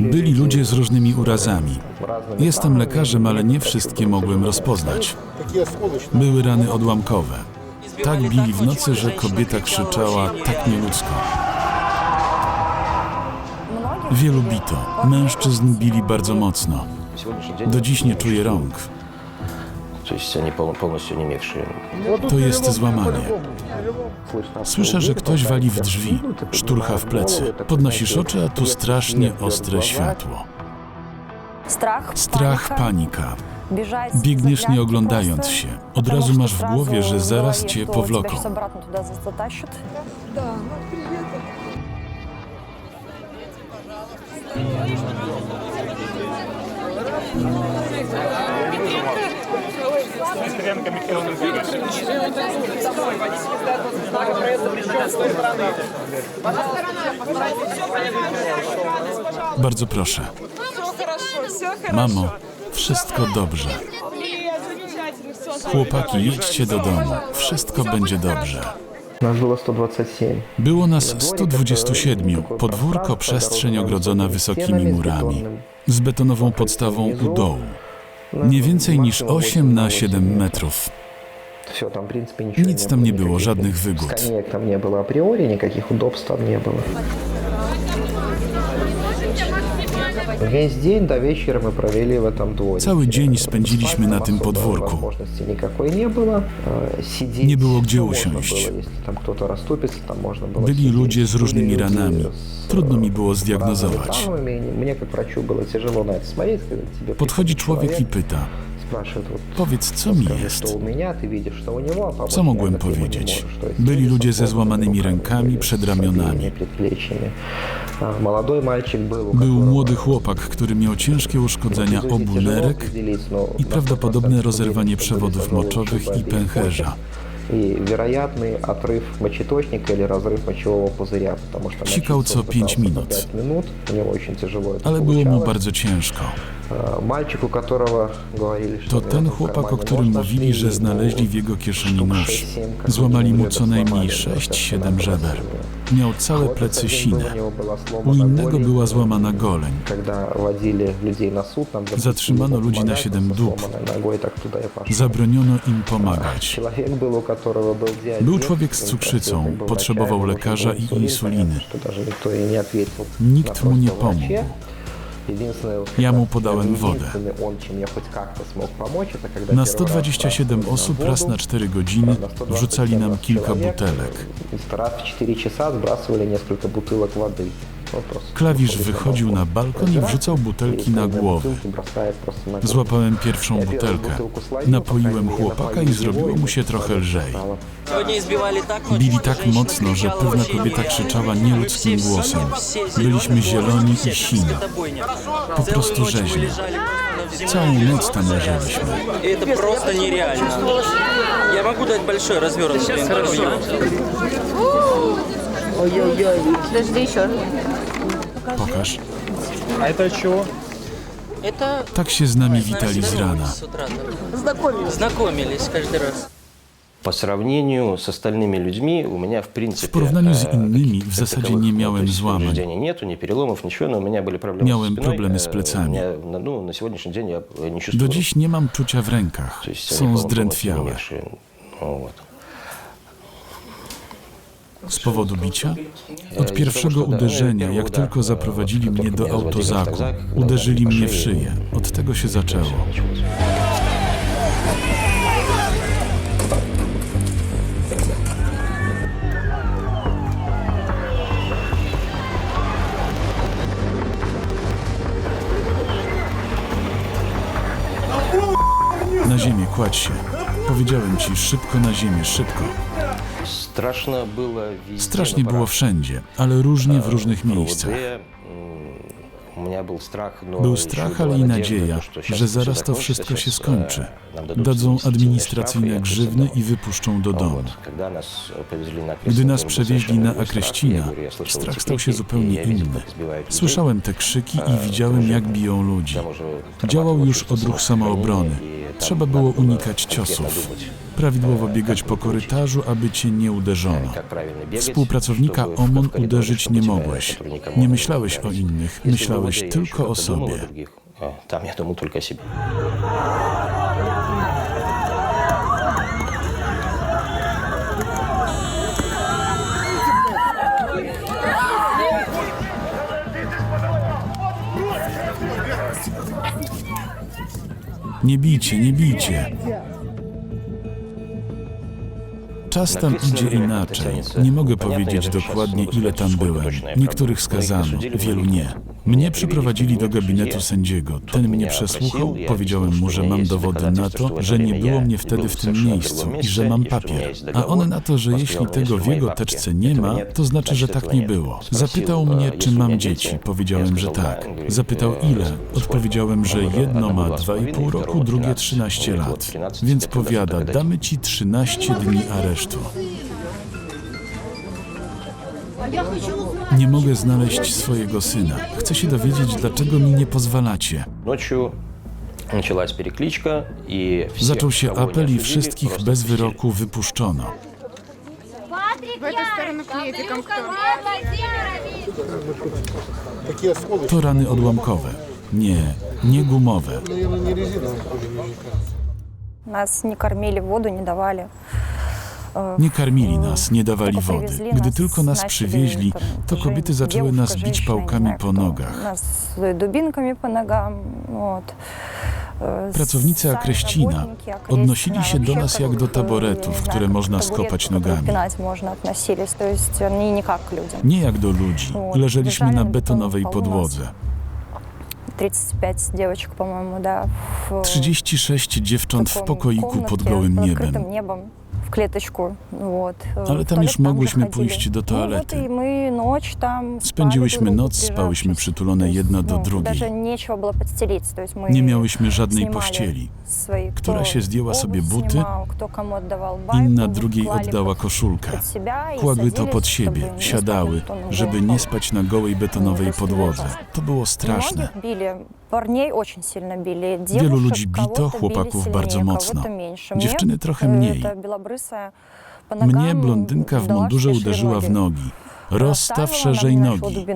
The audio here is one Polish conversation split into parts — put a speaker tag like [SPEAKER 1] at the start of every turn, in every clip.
[SPEAKER 1] Byli ludzie z różnymi urazami. Jestem lekarzem, ale nie wszystkie mogłem rozpoznać. Były rany odłamkowe. Tak bili w nocy, że kobieta krzyczała tak nieludzko. Wielu bito. Mężczyzn bili bardzo mocno. Do dziś nie czuję rąk
[SPEAKER 2] oczywiście.
[SPEAKER 1] To jest złamanie. Słyszę, że ktoś wali w drzwi, szturcha w plecy. Podnosisz oczy, a tu strasznie ostre światło.
[SPEAKER 3] Strach,
[SPEAKER 1] Strach
[SPEAKER 3] panika.
[SPEAKER 1] Biegniesz nie oglądając się. Od razu masz w głowie, że zaraz cię powloką.
[SPEAKER 3] Thank you. обратно туда затащат.
[SPEAKER 1] Bardzo proszę.
[SPEAKER 4] Все хорошо, все хорошо.
[SPEAKER 1] Mamo, wszystko dobrze.
[SPEAKER 4] Привет, замечательно, все с вами
[SPEAKER 1] Chłopaki, jedźcie do domu. Wszystko będzie dobrze.
[SPEAKER 5] Нас было 127.
[SPEAKER 1] Było nas 127. Podwórko, przestrzeń ogrodzona wysokimi murami. Z betonową podstawą u dołu. Nie więcej niż 8 na 7 metrów.
[SPEAKER 5] Все, там, в принципе, ничего
[SPEAKER 1] Nic
[SPEAKER 5] не
[SPEAKER 1] tam
[SPEAKER 5] было,
[SPEAKER 1] nie było,
[SPEAKER 5] никаких
[SPEAKER 1] żadnych wygód.
[SPEAKER 5] Скамеек там не было априори, никаких удобств там не было.
[SPEAKER 1] Cały dzień spędziliśmy na tym podwórku. Nie było gdzie usiąść. Byli ludzie z różnymi ranami. Trudno mi było zdiagnozować. Podchodzi człowiek i pyta, Powiedz, co mi jest? Co mogłem powiedzieć? Byli ludzie ze złamanymi rękami przed ramionami. Był młody chłopak, który miał ciężkie uszkodzenia obu nerek i prawdopodobne rozerwanie przewodów moczowych i pęcherza. Sikał co
[SPEAKER 5] 5
[SPEAKER 1] minut, ale było mu bardzo ciężko. To ten chłopak, o którym mówili, że znaleźli w jego kieszeni nóż. Złamali mu co najmniej 6-7 żeber. Miał całe plecy sine. U innego była złamana goleń. Zatrzymano ludzi na
[SPEAKER 5] 7 dup.
[SPEAKER 1] Zabroniono im pomagać. Był człowiek z cukrzycą, potrzebował lekarza i insuliny. Nikt mu nie pomógł.
[SPEAKER 5] Единственное,
[SPEAKER 1] Ja mu
[SPEAKER 5] когда
[SPEAKER 1] podałem wodę.
[SPEAKER 5] единственный он, чем я хоть как-то смог помочь, это когда
[SPEAKER 1] Na
[SPEAKER 5] первый раз
[SPEAKER 1] 127
[SPEAKER 5] бросили
[SPEAKER 1] osób
[SPEAKER 5] нам
[SPEAKER 1] raz
[SPEAKER 5] воду,
[SPEAKER 1] na 4 godziny
[SPEAKER 5] на 127
[SPEAKER 1] wrzucali nam kilka
[SPEAKER 5] человек,
[SPEAKER 1] butelek.
[SPEAKER 5] э, Раз в 4 часа сбрасывали несколько бутылок воды. Ну, просто
[SPEAKER 1] Klawisz
[SPEAKER 5] выходит
[SPEAKER 1] wychodził na balkon i wrzucał butelki na głowę. Złapałem pierwszą butelkę. Napoiłem chłopaka i zrobiło mu się trochę lżej.
[SPEAKER 6] Сегодня избивали так мощно,
[SPEAKER 1] Bili
[SPEAKER 6] что
[SPEAKER 1] tak
[SPEAKER 6] женщина
[SPEAKER 1] mocno, że
[SPEAKER 6] кричала
[SPEAKER 1] pewna
[SPEAKER 6] вообще
[SPEAKER 1] kobieta
[SPEAKER 6] нереально.
[SPEAKER 1] krzyczała
[SPEAKER 6] Мы
[SPEAKER 1] nieludzkim
[SPEAKER 6] все,
[SPEAKER 1] głosem.
[SPEAKER 6] все
[SPEAKER 1] Byliśmy
[SPEAKER 6] зеленые,
[SPEAKER 1] zieloni
[SPEAKER 6] все,
[SPEAKER 1] i
[SPEAKER 6] как
[SPEAKER 1] sini.
[SPEAKER 6] скотобойня.
[SPEAKER 1] Po
[SPEAKER 6] Целую
[SPEAKER 1] prostu
[SPEAKER 6] ночь мы
[SPEAKER 1] rzeźni.
[SPEAKER 6] лежали просто на
[SPEAKER 1] Całą
[SPEAKER 6] земле.
[SPEAKER 1] noc tam leżeliśmy.
[SPEAKER 6] И это просто нереально. Я могу дать большое развернутое интервью.
[SPEAKER 3] Подожди еще.
[SPEAKER 1] Pokaż.
[SPEAKER 6] Это
[SPEAKER 1] Tak się z nami
[SPEAKER 6] с нами
[SPEAKER 1] witali z rana.
[SPEAKER 6] здоровались с утра. Знакомились. Знакомились каждый раз.
[SPEAKER 2] По сравнению с остальными людьми у меня в принципе...
[SPEAKER 1] W porównaniu z
[SPEAKER 2] э,
[SPEAKER 1] innymi w
[SPEAKER 2] как
[SPEAKER 1] zasadzie
[SPEAKER 2] таковых,
[SPEAKER 1] nie
[SPEAKER 2] ну, то
[SPEAKER 1] miałem
[SPEAKER 2] есть
[SPEAKER 1] złamań.
[SPEAKER 2] повреждений нету, ни переломов, ничего, но у меня были проблемы
[SPEAKER 1] Miałem
[SPEAKER 2] со спиной.
[SPEAKER 1] problemy z
[SPEAKER 2] Э,
[SPEAKER 1] plecami.
[SPEAKER 2] у меня, на- ну, на сегодняшний день я э, не
[SPEAKER 1] Do
[SPEAKER 2] чувствую.
[SPEAKER 1] dziś nie mam czucia w rękach.
[SPEAKER 2] То есть они
[SPEAKER 1] Są
[SPEAKER 2] полностью
[SPEAKER 1] zdrętwiałe.
[SPEAKER 2] онемевшие. Ну, вот.
[SPEAKER 1] Z powodu bicia? Od pierwszego uderzenia, jak tylko zaprowadzili mnie do autozaku, uderzyli mnie w szyję. Od tego się zaczęło. Na ziemię kładź się. Powiedziałem ci, szybko na ziemię, szybko. Strasznie było wszędzie, ale różnie w różnych miejscach. Był strach, ale i nadzieja, że zaraz to wszystko się skończy. Dadzą administracyjne grzywny i wypuszczą do domu. Gdy nas przewieźli na Akreścina, strach stał się zupełnie inny. Słyszałem te krzyki i widziałem, jak biją ludzi. Działał już odruch samoobrony. Trzeba było unikać ciosów prawidłowo biegać po korytarzu, aby cię nie uderzono. Współpracownika OMON uderzyć nie mogłeś. Nie myślałeś o innych, myślałeś tylko o sobie.
[SPEAKER 2] Tam ja domu tylko siebie.
[SPEAKER 1] Nie bijcie, nie bijcie. Czas tam idzie inaczej. Nie mogę powiedzieć dokładnie, ile tam byłem. Niektórych skazano, wielu nie. Mnie przyprowadzili do gabinetu sędziego. Ten mnie przesłuchał, powiedziałem mu, że mam dowody na to, że nie było mnie wtedy w tym miejscu i że mam papier. A on na to, że jeśli tego w jego teczce nie ma, to znaczy, że tak nie było. Zapytał mnie, czy mam dzieci. Powiedziałem, że tak. Zapytał ile. Odpowiedziałem, że jedno ma 2,5 roku, drugie 13 lat. Więc powiada, damy ci 13 dni aresztu. Nie mogę znaleźć swojego syna. Chcę się dowiedzieć, dlaczego mi nie pozwalacie.
[SPEAKER 2] Nочью началась перекличка, и всех,
[SPEAKER 1] Zaczął się
[SPEAKER 2] кого не
[SPEAKER 1] apel i
[SPEAKER 2] осудили,
[SPEAKER 1] wszystkich
[SPEAKER 2] просто
[SPEAKER 1] bez
[SPEAKER 2] отпустили.
[SPEAKER 1] wyroku wypuszczono.
[SPEAKER 4] В эту сторону к медикам кто?
[SPEAKER 1] To rany odłamkowe. Nie, nie gumowe.
[SPEAKER 3] Нас не кормили, воду не давали. Э,
[SPEAKER 1] Nie karmili nas, nie dawali
[SPEAKER 3] Tylko
[SPEAKER 1] wody.
[SPEAKER 3] przywieźli
[SPEAKER 1] Gdy
[SPEAKER 3] nas,
[SPEAKER 1] tylko nas
[SPEAKER 3] начали
[SPEAKER 1] przywieźli,
[SPEAKER 3] там
[SPEAKER 1] to kobiety
[SPEAKER 3] жен-
[SPEAKER 1] zaczęły nas
[SPEAKER 3] девушка,
[SPEAKER 1] bić
[SPEAKER 3] женщина,
[SPEAKER 1] pałkami
[SPEAKER 3] не
[SPEAKER 1] po
[SPEAKER 3] знаю кто,
[SPEAKER 1] nogach.
[SPEAKER 3] Нас дубинками по ногам. Вот. Э,
[SPEAKER 1] Pracownicy
[SPEAKER 3] сами
[SPEAKER 1] Akreścina
[SPEAKER 3] работники Akreścina
[SPEAKER 1] odnosili się do
[SPEAKER 3] вообще
[SPEAKER 1] nas
[SPEAKER 3] как,
[SPEAKER 1] jak do
[SPEAKER 3] э,
[SPEAKER 1] taboretów,
[SPEAKER 3] не
[SPEAKER 1] które
[SPEAKER 3] знаю,
[SPEAKER 1] można
[SPEAKER 3] как к табурету,
[SPEAKER 1] skopać
[SPEAKER 3] которые
[SPEAKER 1] nogami.
[SPEAKER 3] пинать можно относились. То есть они не как к людям.
[SPEAKER 1] Nie jak do ludzi. Leżeliśmy na betonowej podłodze.
[SPEAKER 3] 35 девочек, по-моему, да. В
[SPEAKER 1] 36 dziewcząt w
[SPEAKER 3] таком
[SPEAKER 1] pokoiku
[SPEAKER 3] комнатке
[SPEAKER 1] pod gołym
[SPEAKER 3] под
[SPEAKER 1] niebem.
[SPEAKER 3] открытым небом в клеточку. Вот.
[SPEAKER 1] Ale
[SPEAKER 3] В
[SPEAKER 1] tam
[SPEAKER 3] туалет
[SPEAKER 1] już
[SPEAKER 3] там же
[SPEAKER 1] mogłyśmy
[SPEAKER 3] ходили.
[SPEAKER 1] pójść do
[SPEAKER 3] Ну, вот
[SPEAKER 1] toalety.
[SPEAKER 3] и мы ночь там спали
[SPEAKER 1] Spędziłyśmy
[SPEAKER 3] друг
[SPEAKER 1] noc,
[SPEAKER 3] другу,
[SPEAKER 1] spałyśmy
[SPEAKER 3] прижавшись.
[SPEAKER 1] przytulone
[SPEAKER 3] То есть,
[SPEAKER 1] jedna do
[SPEAKER 3] ну,
[SPEAKER 1] drugiej.
[SPEAKER 3] Даже нечего было подстелить. То есть мы
[SPEAKER 1] Nie miałyśmy żadnej
[SPEAKER 3] снимали
[SPEAKER 1] pościeli.
[SPEAKER 3] свои,
[SPEAKER 1] Która
[SPEAKER 3] кто
[SPEAKER 1] się zdjęła sobie
[SPEAKER 3] обувь
[SPEAKER 1] buty,
[SPEAKER 3] снимал, кто кому отдавал байку,
[SPEAKER 1] Inna drugiej
[SPEAKER 3] клали
[SPEAKER 1] oddała
[SPEAKER 3] под-
[SPEAKER 1] koszulkę.
[SPEAKER 3] под себя и
[SPEAKER 1] Kładły to
[SPEAKER 3] садились,
[SPEAKER 1] pod
[SPEAKER 3] чтобы
[SPEAKER 1] siebie,
[SPEAKER 3] не спать
[SPEAKER 1] siadały,
[SPEAKER 3] на бетонном
[SPEAKER 1] żeby
[SPEAKER 3] полу.
[SPEAKER 1] nie spać na gołej betonowej podłodze. To było straszne.
[SPEAKER 3] Многих били, парней очень сильно били,
[SPEAKER 1] Wielu
[SPEAKER 3] девушек
[SPEAKER 1] ludzi bito,
[SPEAKER 3] кого-то били
[SPEAKER 1] chłopaków
[SPEAKER 3] сильнее,
[SPEAKER 1] bardzo mocno.
[SPEAKER 3] кого-то меньше. Мне,
[SPEAKER 1] Dziewczyny trochę
[SPEAKER 3] э,
[SPEAKER 1] mniej. Mnie blondynka w mundurze uderzyła w nogi, rozstaw szerzej nogi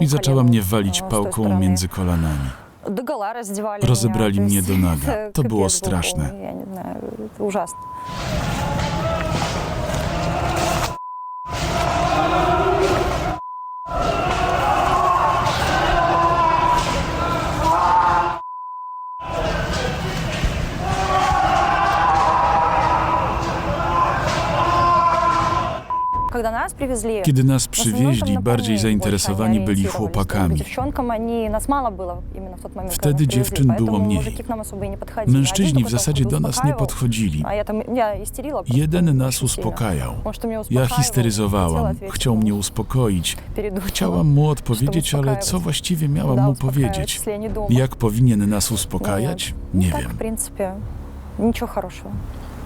[SPEAKER 1] i zaczęła mnie walić pałką między kolanami. Rozebrali mnie do naga. To było straszne. Kiedy nas przywieźli, bardziej zainteresowani byli chłopakami. Wtedy dziewczyn było mniej. Mężczyźni w zasadzie do nas nie podchodzili. Jeden nas uspokajał. Ja histeryzowałam. Chciał mnie uspokoić. Chciałam mu odpowiedzieć, ale co właściwie miałam mu powiedzieć? Jak powinien nas uspokajać? Nie wiem.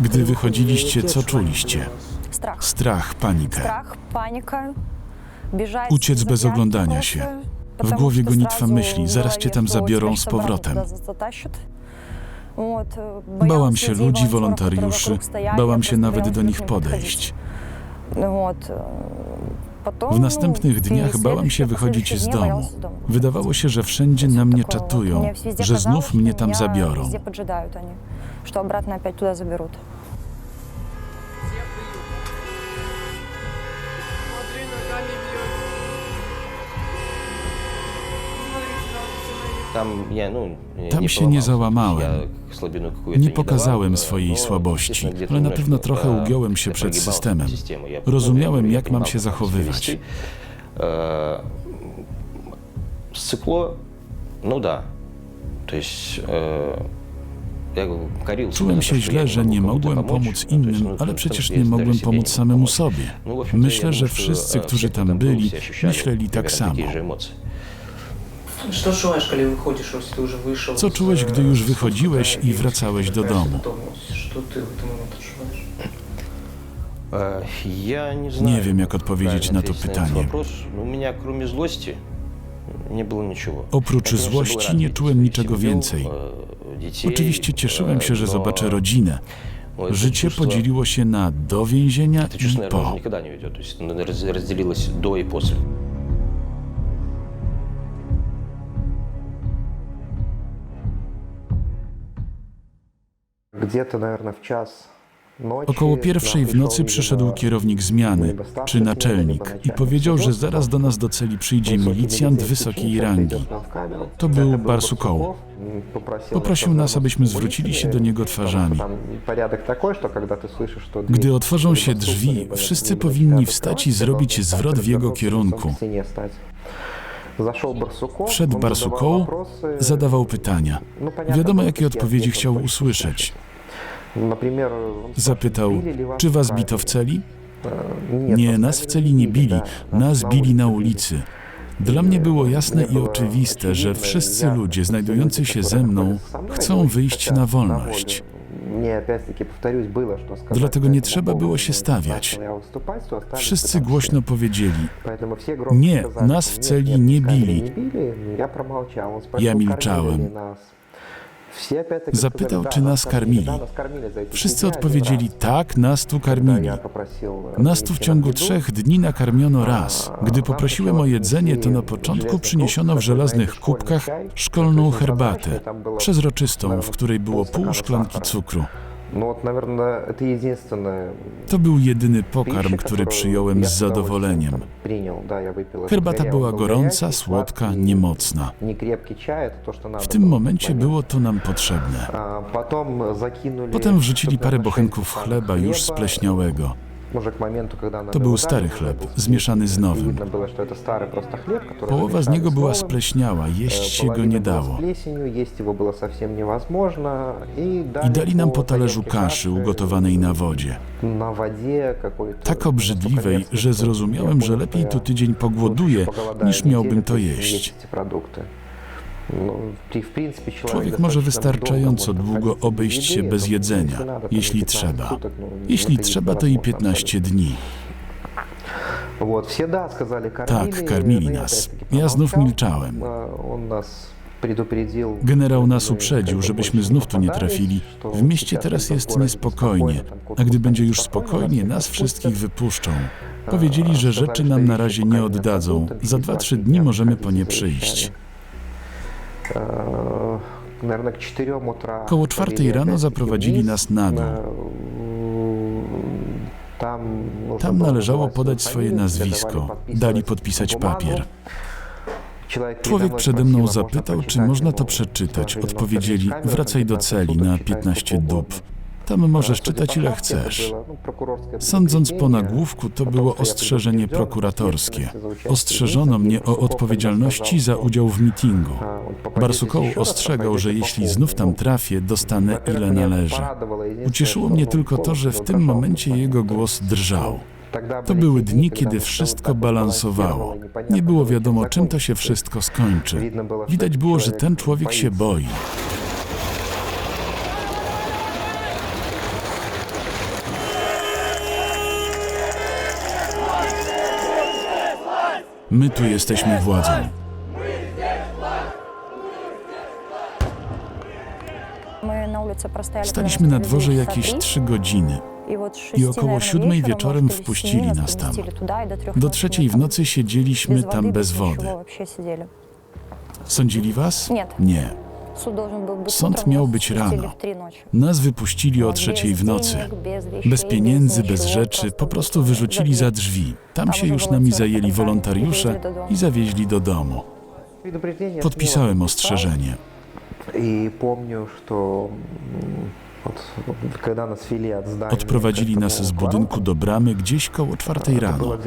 [SPEAKER 1] Gdy wychodziliście, co czuliście?
[SPEAKER 3] Страх.
[SPEAKER 1] Strach, panikę.
[SPEAKER 3] Страх, паника, бежать
[SPEAKER 1] Uciec
[SPEAKER 3] за
[SPEAKER 1] bez
[SPEAKER 3] пьянки
[SPEAKER 1] oglądania
[SPEAKER 3] просто,
[SPEAKER 1] się. W
[SPEAKER 3] потому
[SPEAKER 1] głowie
[SPEAKER 3] что
[SPEAKER 1] gonitwa
[SPEAKER 3] сразу
[SPEAKER 1] myśli,
[SPEAKER 3] в
[SPEAKER 1] zaraz cię tam
[SPEAKER 3] голове, что
[SPEAKER 1] zabiorą
[SPEAKER 3] тебя
[SPEAKER 1] z
[SPEAKER 3] сейчас обратно
[SPEAKER 1] powrotem.
[SPEAKER 3] туда затащат. Вот, э,
[SPEAKER 1] Bałam
[SPEAKER 3] боялась
[SPEAKER 1] się
[SPEAKER 3] людей,
[SPEAKER 1] ludzi,
[SPEAKER 3] волонтеров, которые
[SPEAKER 1] wolontariuszy,
[SPEAKER 3] вокруг стояли,
[SPEAKER 1] bałam
[SPEAKER 3] я
[SPEAKER 1] się
[SPEAKER 3] просто
[SPEAKER 1] nawet
[SPEAKER 3] боялась
[SPEAKER 1] do
[SPEAKER 3] к
[SPEAKER 1] nich
[SPEAKER 3] ним
[SPEAKER 1] podejść.
[SPEAKER 3] подходить. Вот. э, Потом,
[SPEAKER 1] W następnych
[SPEAKER 3] ну,
[SPEAKER 1] dniach bałam się
[SPEAKER 3] следующие,
[SPEAKER 1] wychodzić
[SPEAKER 3] последующие
[SPEAKER 1] z
[SPEAKER 3] dni
[SPEAKER 1] domu.
[SPEAKER 3] боялась из domu.
[SPEAKER 1] Wydawało się, że wszędzie na mnie czatują,
[SPEAKER 3] Мне везде
[SPEAKER 1] że
[SPEAKER 3] казалось,
[SPEAKER 1] znów
[SPEAKER 3] что
[SPEAKER 1] mnie tam
[SPEAKER 3] меня
[SPEAKER 1] zabiorą.
[SPEAKER 3] Везде поджидают они, что обратно опять туда заберут.
[SPEAKER 2] Tam, ja, no, nie,
[SPEAKER 1] Tam
[SPEAKER 2] nie
[SPEAKER 1] się nie załamałem. Nie pokazałem swojej słabości, ale na pewno trochę ugiąłem się przed systemem. Rozumiałem, jak mam się zachowywać.
[SPEAKER 2] Scykło, no da. To jest.
[SPEAKER 1] Czułem się źle, że nie mogłem pomóc innym, ale przecież nie mogłem pomóc samemu sobie. Myślę, że wszyscy, którzy tam byli, myśleli tak samo. Co czułeś, gdy już wychodziłeś i wracałeś do domu? Nie wiem, jak odpowiedzieć na to pytanie. Oprócz złości nie czułem niczego więcej. Oczywiście cieszyłem się, że zobaczę rodzinę. Życie podzieliło się na do więzienia i po. Około pierwszej w nocy przyszedł kierownik zmiany, czy naczelnik, i powiedział, że zaraz do nas do celi przyjdzie milicjant wysokiej rangi. To był Barsukoł. Poprosił nas, abyśmy zwrócili się do niego twarzami. Gdy otworzą się drzwi, wszyscy powinni wstać i zrobić zwrot w jego kierunku. Wszedł Barsukoł, zadawał pytania. Wiadomo, jakie odpowiedzi chciał usłyszeć. Zapytał, czy was bito w celi? Nie, nas w celi nie bili, nas bili na ulicy. Dla mnie było jasne i oczywiste, że wszyscy ludzie znajdujący się ze mną chcą wyjść na wolność. Dlatego nie trzeba było się stawiać. Wszyscy głośno powiedzieli:
[SPEAKER 5] Nie, nas w celi nie bili.
[SPEAKER 1] Ja milczałem.
[SPEAKER 5] Zapytał, czy nas karmili.
[SPEAKER 1] Wszyscy odpowiedzieli: tak, nas tu karmili. Nas tu w ciągu trzech dni nakarmiono raz. Gdy poprosiłem o jedzenie, to na początku przyniesiono w żelaznych kubkach szkolną herbatę, przezroczystą, w której było pół szklanki cukru. To był jedyny pokarm, który przyjąłem z zadowoleniem. Herbata była gorąca, słodka, niemocna. W tym momencie było to nam potrzebne. Potem wrzucili parę bochenków chleba już spleśniałego.
[SPEAKER 5] To był stary chleb, zmieszany z nowym.
[SPEAKER 1] Połowa z niego była spleśniała, jeść się go nie dało. I dali nam po talerzu kaszy ugotowanej na wodzie. Tak obrzydliwej, że zrozumiałem, że lepiej tu tydzień pogłoduję, niż miałbym to jeść.
[SPEAKER 5] Człowiek może wystarczająco długo obejść się bez jedzenia, jeśli trzeba.
[SPEAKER 1] Jeśli trzeba, to i 15 dni.
[SPEAKER 5] Tak, karmili nas. Ja znów milczałem.
[SPEAKER 1] Generał nas uprzedził, żebyśmy znów tu nie trafili. W mieście teraz jest niespokojnie, a gdy będzie już spokojnie, nas wszystkich wypuszczą. Powiedzieli, że rzeczy nam na razie nie oddadzą. Za 2-3 dni możemy po nie przyjść. Koło czwartej rano zaprowadzili nas na dół. Tam należało podać swoje nazwisko. Dali podpisać papier. Człowiek przede mną zapytał, czy można to przeczytać. Odpowiedzieli, wracaj do celi na 15 dób. Tam możesz czytać ile chcesz. Sądząc po nagłówku, to było ostrzeżenie prokuratorskie. Ostrzeżono mnie o odpowiedzialności za udział w mitingu. Barsukoł ostrzegał, że jeśli znów tam trafię, dostanę ile należy. Ucieszyło mnie tylko to, że w tym momencie jego głos drżał. To były dni, kiedy wszystko balansowało. Nie było wiadomo, czym to się wszystko skończy. Widać było, że ten człowiek się boi. My tu jesteśmy władzą. Staliśmy na dworze jakieś trzy godziny i około siódmej wieczorem wpuścili nas tam. Do trzeciej w nocy siedzieliśmy tam bez wody. Sądzili was? Nie.
[SPEAKER 3] Sąd miał być rano.
[SPEAKER 1] Nas wypuścili o trzeciej w nocy. Bez pieniędzy, bez rzeczy, po prostu wyrzucili za drzwi. Tam się już nami zajęli wolontariusze i zawieźli do domu. Podpisałem ostrzeżenie. Odprowadzili nas z budynku do bramy gdzieś koło czwartej rano.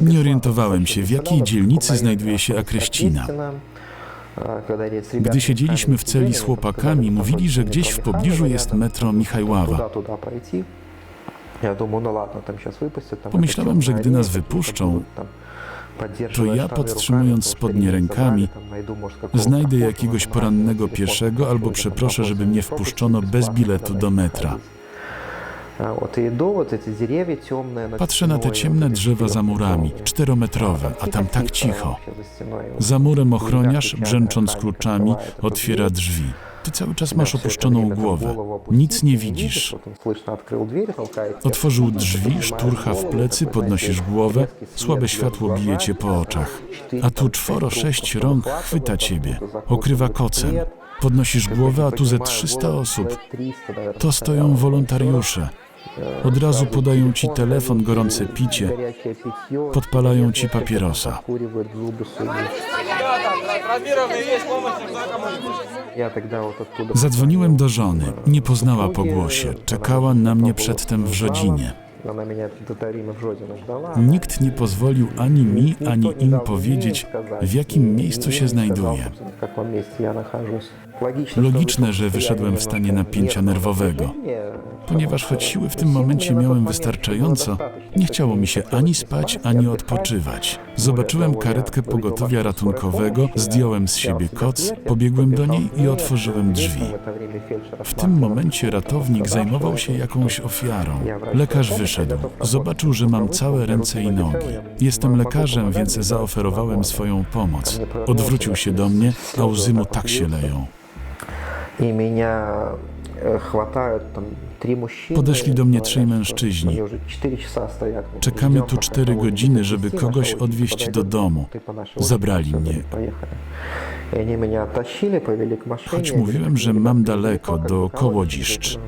[SPEAKER 1] Nie orientowałem się, w jakiej dzielnicy znajduje się Akreścina. Gdy siedzieliśmy w celi z chłopakami, mówili, że gdzieś w pobliżu jest metro Michajława. Pomyślałem, że gdy nas wypuszczą, to ja podtrzymując spodnie rękami, znajdę jakiegoś porannego pieszego albo przeproszę, żeby mnie wpuszczono bez biletu do metra. Patrzę na te ciemne drzewa za murami, czterometrowe, a tam tak cicho. Za murem ochroniarz, brzęcząc kluczami, otwiera drzwi. Ty cały czas masz opuszczoną głowę. Nic nie widzisz. Otworzył drzwi, szturcha w plecy, podnosisz głowę, słabe światło bije cię po oczach. A tu czworo, sześć rąk chwyta ciebie, okrywa kocem. Podnosisz głowę, a tu ze 300 osób. To stoją wolontariusze. Od razu podają ci telefon, gorące picie, podpalają ci papierosa. Zadzwoniłem do żony. Nie poznała po głosie. Czekała na mnie przedtem w
[SPEAKER 5] rodzinie.
[SPEAKER 1] Nikt nie pozwolił ani mi, ani im powiedzieć, w jakim miejscu się znajduję.
[SPEAKER 5] Logiczne,
[SPEAKER 1] że wyszedłem w stanie napięcia nerwowego, ponieważ choć siły w tym momencie miałem wystarczająco, nie chciało mi się ani spać, ani odpoczywać. Zobaczyłem karetkę pogotowia ratunkowego, zdjąłem z siebie koc, pobiegłem do niej i otworzyłem drzwi. W tym momencie ratownik zajmował się jakąś ofiarą. Lekarz wyszedł, zobaczył, że mam całe ręce i nogi. Jestem lekarzem, więc zaoferowałem swoją pomoc. Odwrócił się do mnie, a łzy mu tak się leją.
[SPEAKER 5] I меня э, хватают там три мужчины.
[SPEAKER 1] Podeszli do mnie
[SPEAKER 5] говорят,
[SPEAKER 1] trzej
[SPEAKER 5] что
[SPEAKER 1] mężczyźni.
[SPEAKER 5] они уже четыре часа стоят.
[SPEAKER 1] Czekamy
[SPEAKER 5] Ждем,
[SPEAKER 1] tu
[SPEAKER 5] пока
[SPEAKER 1] cztery
[SPEAKER 5] кого-нибудь
[SPEAKER 1] godziny, żeby
[SPEAKER 5] привезти,
[SPEAKER 1] kogoś
[SPEAKER 5] нашего
[SPEAKER 1] odwieźć do
[SPEAKER 5] подойдет,
[SPEAKER 1] domu.
[SPEAKER 5] ты по нашей
[SPEAKER 1] Zabrali
[SPEAKER 5] улице,
[SPEAKER 1] mnie.
[SPEAKER 5] Поехали. И они меня оттащили, повели к машине.
[SPEAKER 1] Choć mówiłem, że mam daleko do Kołodziszcz.